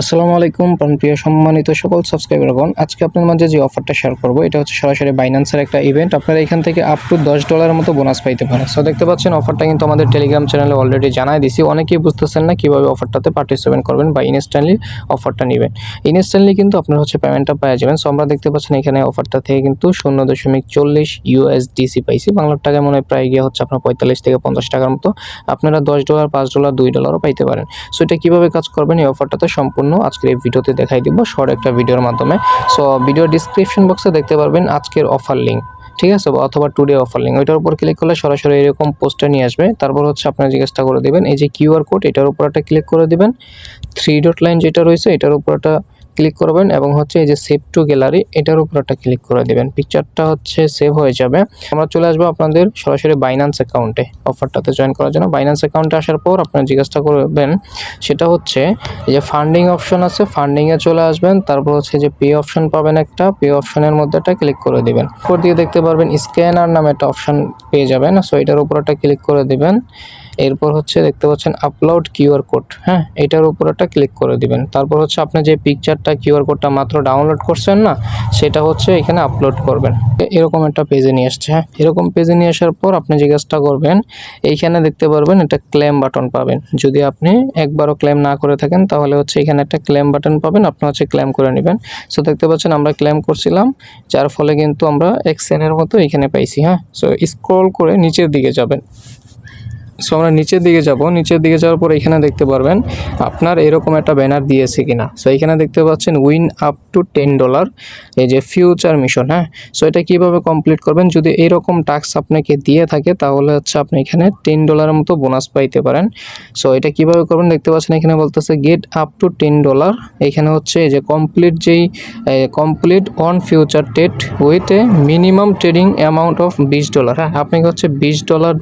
আসসালামু আলাইকুম প্রিয় সম্মানিত সকল সাবস্ক্রাইবারগণ। আজকে আপনার মাঝে যে অফারটা শেয়ার করব, এটা হচ্ছে সরাসরি বাইন্যান্সের একটা ইভেন্ট আপনারা এখান থেকে আপ টু দশ ডলারের মতো বোনাস পাইতে পারেন। সো দেখতে পাচ্ছেন অফারটা কিন্তু আমাদের টেলিগ্রাম চ্যানেলে অলরেডি জানাই দিছি। অনেকেই বুঝতেছেন না কীভাবে অফারটাতে পার্টিসিপেট করবেন বা ইনস্ট্যান্টলি অফারটা নেবেন। ইনস্ট্যান্টলি কিন্তু আপনার হচ্ছে পেমেন্টটা পাওয়া যাবেন। সো আমরা দেখতে পাচ্ছেন, এখানে অফারটা থেকে কিন্তু শূন্য দশমিক চল্লিশ ইউএসডিসি পাইছি। বাংলার টাকায় মনে হয় প্রায় গিয়ে হচ্ছে আপনার পঁয়তাল্লিশ থেকে পঞ্চাশ টাকার মতো। আপনারা দশ ডলার পাঁচ ডলার দুই ডলারও পাইতে পারেন। সো এটা কীভাবে কাজ করবেন এই অফারটাতে সম্পূর্ণ আজকের এই ভিডিওতে দেখাই দিব শর্ট একটা ভিডিওর মাধ্যমে। সো ভিডিও ডিসক্রিপশন বক্সে দেখতে পারবেন আজকের অফার লিঙ্ক ঠিক আছে? অথবা টুডে অফার লিঙ্ক ওইটার উপর ক্লিক করলে সরাসরি এরকম পোস্টটা নিয়ে আসবে। তারপর হচ্ছে আপনার জিজ্ঞাসা করে দেবেন, এই যে কিউআর কোড এটার উপর একটা ক্লিক করে দেবেন। থ্রি ডট লাইন যেটা রয়েছে, এটার উপর একটা ক্লিক করবেন এবং হচ্ছে এই যে সেভ টু গ্যালারি এটার উপর একটা ক্লিক করে দিবেন। পিকচারটা হচ্ছে সেভ হয়ে যাবে। আমরা চলে আসব আপনাদের সরাসরি বাইন্যান্স অ্যাকাউন্টে অফারটাতে জয়েন করার জন্য। বাইন্যান্স অ্যাকাউন্টে আসার পর আপনার জিজ্ঞাসা করবেন, সেটা হচ্ছে যে ফান্ডিং অপশন আছে ফান্ডিংয়ে চলে আসবেন, তারপর হচ্ছে যে পে অপশন পাবেন একটা পে অপশনের মধ্যে একটা ক্লিক করে দিবেন। উপর দিয়ে দেখতে পারবেন স্ক্যানার নামে একটা অপশন পেয়ে যাবেন। সো এটার উপর একটা ক্লিক করে দিবেন। এরপর হচ্ছে দেখতে পাচ্ছেন আপলোড কিউআর কোড হ্যাঁ এটার উপর একটা ক্লিক করে দিবেন। তারপর হচ্ছে আপনি যে পিকচারটা কিউআর কোডটা মাত্র ডাউনলোড করছেন না, সেটা হচ্ছে এখানে আপলোড করবেন। এরকম একটা পেজে নিয়ে আসছে হ্যাঁ? এরকম পেজে নিয়ে আসার পর আপনি জিজ্ঞাসা করবেন, এইখানে দেখতে পারবেন একটা ক্লেম বাটন পাবেন। যদি আপনি একবারও ক্লেম না করে থাকেন, তাহলে হচ্ছে এখানে একটা ক্লেম বাটন পাবেন, আপনি হচ্ছে ক্লেম করে নেবেন। সো দেখতে পাচ্ছেন আমরা ক্লেম করছিলাম, যার ফলে কিন্তু আমরা এক্সেনের মতো এখানে পাইছি হ্যাঁ? সো স্ক্রল করে নিচের দিকে যাবেন। সো আমরা নিচের দিকে যাব। নিচের দিকে যাওয়ার পর এখানে দেখতে পারবেন আপনার এরকম একটা ব্যানার দিয়েছে কিনা। সো এখানে দেখতে পাচ্ছেন win up to ten dollar এই যে ফিউচার মিশন হ্যাঁ? সো এটা কীভাবে কমপ্লিট করবেন? যদি এরকম টাস্ক আপনাকে দিয়ে থাকে, তাহলে হচ্ছে আপনি এখানে টেন ডলারের মতো বোনাস পাইতে পারেন। সো এটা কীভাবে করবেন? দেখতে পাচ্ছেন এখানে বলতেছে get up to ten dollar এখানে হচ্ছে এই যে কমপ্লিট যেই complete on future TET with a minimum trading amount of বিশ ডলার হ্যাঁ আপনাকে হচ্ছে বিশ ডলার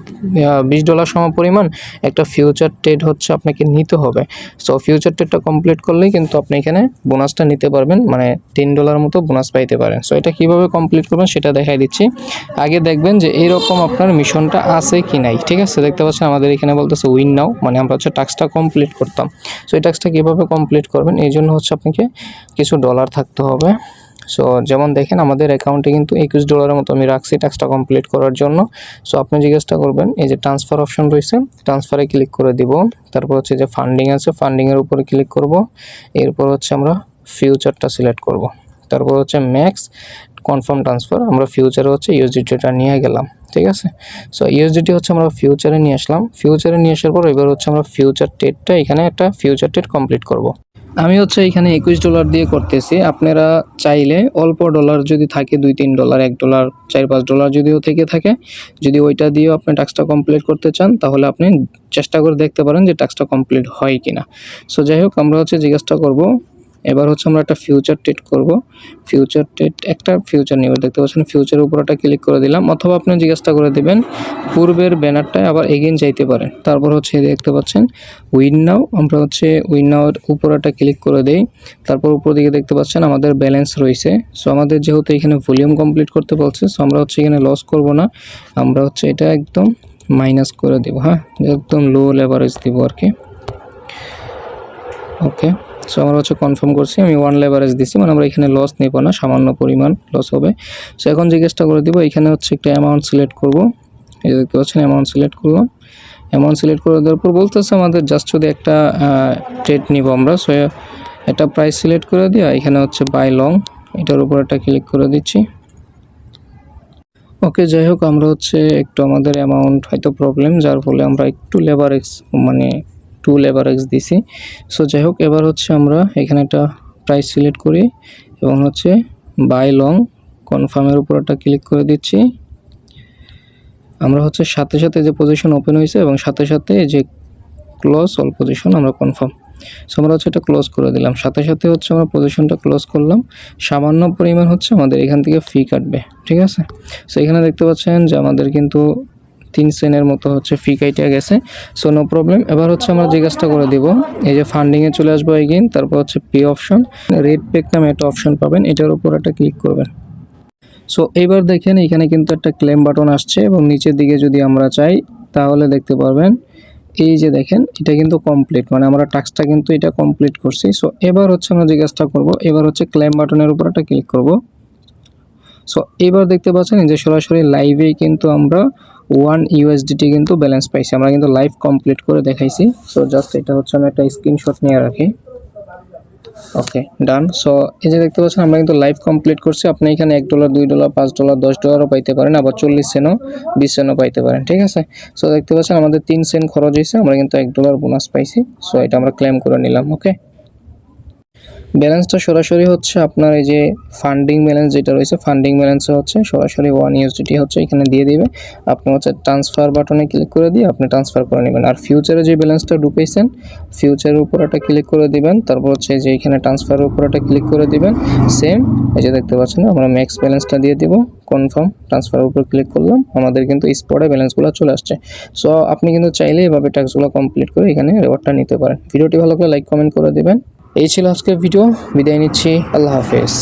বিশ ডলার সম পরিমাণ একটা ফিউচার ট্রেড হচ্ছে আপনাকে নিতে হবে। সো ফিউচার ট্রেডটা কমপ্লিট করলেই কিন্তু আপনি এখানে বোনাসটা নিতে পারবেন মানে টেন ডলার মতো বোনাস পাইতে পারেন। সো এটা কীভাবে কমপ্লিট করবেন সেটা দেখাই দিচ্ছি। আগে দেখবেন যে এরকম আপনার মিশনটা আছে কি নাই, ঠিক আছে? দেখতে পাচ্ছেন আমাদের এখানে বলতেছে উইন নাও মানে আমরা হচ্ছে টাস্কটা কমপ্লিট করতাম। সো এই টাস্কটা কীভাবে কমপ্লিট করবেন? এই জন্য হচ্ছে আপনাকে কিছু ডলার থাকতে হবে। সো যেমন দেখেন, আমাদের অ্যাকাউন্টে কিন্তু একুশ ডলারের মতো আমি রাখছি টাস্কটা কমপ্লিট করার জন্য। সো আপনি জিজ্ঞাসা করবেন, এই যে ট্রান্সফার অপশন রয়েছে ট্রান্সফারে ক্লিক করে দিব। তারপর হচ্ছে যে ফান্ডিং আছে ফান্ডিংয়ের উপরে ক্লিক করব। এরপর হচ্ছে আমরা ফিউচারটা সিলেক্ট করব। তারপর হচ্ছে ম্যাক্স কনফার্ম ট্রান্সফার আমরা ফিউচারে হচ্ছে ইউএসডিটিটা নিয়ে গেলাম, ঠিক আছে? সো ইউএসডিটি হচ্ছে আমরা ফিউচারে নিয়ে আসলাম। ফিউচারে নিয়ে আসার পর এবার হচ্ছে আমরা ফিউচার টেটটা এখানে একটা ফিউচার টেট কমপ্লিট করব। আমি হচ্ছে এখানে একুশ ডলার দিয়ে করতেছি। আপনারা চাইলে অল্প ডলার যদি থাকে, দুই, তিন ডলার, এক ডলার, চার, পাঁচ ডলার যদিও থেকে থাকে, যদি ওইটা দিয়েও আপনি টাস্কটা কমপ্লিট করতে চান, তাহলে আপনি চেষ্টা করে দেখতে পারেন যে টাস্কটা কমপ্লিট হয় কি না সো যাই হোক, আমরা হচ্ছে জিজ্ঞাসা করব এবার হচ্ছে আমরা একটা ফিউচার টেট করব। ফিউচার টেট একটা ফিউচার নিব, দেখতে পাচ্ছেন ফিউচারের উপর একটা ক্লিক করে দিলাম। অথবা আপনি জিজ্ঞাসা করে দেবেন, পূর্বের ব্যানারটায় আবার এগেন যাইতে পারেন তারপর হচ্ছে দেখতে পাচ্ছেন উইন নাও আমরা হচ্ছে উইন নাওয়ের উপর একটা ক্লিক করে দেই। তারপর উপর দিকে দেখতে পাচ্ছেন আমাদের ব্যালেন্স রয়েছে। সো আমাদের যেহেতু এখানে ভলিউম কমপ্লিট করতে বলছে সো আমরা হচ্ছে এখানে লস করব না। আমরা হচ্ছে এটা একদম মাইনাস করে দেব হ্যাঁ? একদম লো লেভারেজ দিব আর কি। ওকে সো আমরা হচ্ছে কনফার্ম করছি, আমি ওয়ান লেভারেজ দিছি মানে আমরা এখানে লস নেব না, সামান্য পরিমাণ লস হবে। সো এখন জিজ্ঞেসটা করে দিব, এখানে হচ্ছে একটা অ্যামাউন্ট সিলেক্ট করব। এই দেখতে পাচ্ছেন অ্যামাউন্ট সিলেক্ট করলাম। অ্যামাউন্ট সিলেক্ট করে দেওয়ার পর বলতেছে আমাদের জাস্ট যদি একটা ট্রেড নিব আমরা সো একটা প্রাইস সিলেক্ট করে দিয়া এখানে হচ্ছে বাই লং এটার উপর একটা ক্লিক করে দিচ্ছি। ওকে যাই হোক, আমরা হচ্ছে একটু আমাদের অ্যামাউন্ট হয়তো প্রবলেম যার ফলে আমরা একটু লেবার মানে টু লেবার এক্স দিছি। সো যাই হোক এবার হচ্ছে আমরা এখানে একটা প্রাইস সিলেক্ট করি এবং হচ্ছে বাই লং কনফার্মের উপর একটা ক্লিক করে দিচ্ছি। আমরা হচ্ছে সাথে সাথে যে পজিশন ওপেন হয়েছে এবং সাথে সাথে যে ক্লোজ অল পজিশন আমরা কনফার্ম সো আমরা হচ্ছে এটা ক্লোজ করে দিলাম। সাথে সাথে হচ্ছে আমরা পজিশনটা ক্লোজ করলাম। সামান্য পরিমাণ হচ্ছে আমাদের এখান থেকে ফি কাটবে। ঠিক আছে? সো এখানে দেখতে পাচ্ছেন যে আমাদের কিন্তু তিন সেনের মতো হচ্ছে ফি কাইটে গেছে। সো নো প্রবলেম এবার হচ্ছে আমরা যে কাজটা করে দিব, এই যে ফান্ডিংয়ে চলে আসব এগেইন তারপর হচ্ছে পে অপশন রেড পেক নামে একটা অপশন পাবেন, এটার উপর একটা ক্লিক করবেন। সো এইবার দেখেন এখানে কিন্তু একটা ক্লেম বাটন আসছে এবং নিচের দিকে যদি আমরা চাই, তাহলে দেখতে পারবেন, এই যে দেখেন, এটা কিন্তু কমপ্লিট মানে আমরা টাস্কটা কিন্তু এটা কমপ্লিট করছি। সো এবার হচ্ছে আমরা যে কাজটা করব, এবার হচ্ছে ক্লেম বাটনের উপর একটা ক্লিক করব। সো এবার দেখতে পাচ্ছেন যে সরাসরি লাইভে কিন্তু আমরা ওয়ান ইউএসডিটি কিন্তু ব্যালেন্স পাইছি। আমরা কিন্তু লাইভ কমপ্লিট করে দেখাইছি। সো জাস্ট এটা হচ্ছে আমি একটা স্ক্রিনশট নিয়ে রাখি। ওকে ডান সো এই যে দেখতে পাচ্ছেন, আমরা কিন্তু লাইভ কমপ্লিট করছি। আপনি এখানে এক ডলার দুই ডলার পাঁচ ডলার দশ ডলারও পাইতে পারেন, আবার চল্লিশ সেনও বিশ সেনও পাইতে পারেন, ঠিক আছে? সো দেখতে পাচ্ছেন, আমাদের তিন সেন খরচ হয়েছে, আমরা কিন্তু এক ডলার বোনাস পাইছি। সো এটা আমরা ক্লেম করে নিলাম ওকে ব্যালেন্সটা সরাসরি হচ্ছে আপনার এই যে ফান্ডিং ব্যালেন্স যেটা রয়েছে ফান্ডিং ব্যালেন্সে হচ্ছে সরাসরি ওয়ান ইউএসডিটি হচ্ছে এখানে দিয়ে দিবে। আপনি হচ্ছে ট্রান্সফার বাটনে ক্লিক করে দিয়ে আপনি ট্রান্সফার করে নেবেন। আর ফিউচারে যে ব্যালেন্সটা ঢুকেছেন ফিউচারের উপর একটা ক্লিক করে দিবেন, তারপর হচ্ছে যে এখানে ট্রান্সফারের উপর একটা ক্লিক করে দিবেন সেম এই যে দেখতে পাচ্ছেন, আমরা ম্যাক্স ব্যালেন্সটা দিয়ে দিব কনফার্ম ট্রান্সফারের উপর ক্লিক করলাম, আমাদের কিন্তু স্পটে ব্যালেন্সগুলো চলে আসছে। সো আপনি কিন্তু চাইলে এভাবে ট্যাক্সগুলো কমপ্লিট করে এখানে রেওয়ার্ডটা নিতে পারেন। ভিডিওটি ভালো করে লাইক কমেন্ট করে দিবেন। এই ছিল আজকের ভিডিও। বিদায় নিচ্ছি। আল্লাহ হাফেজ।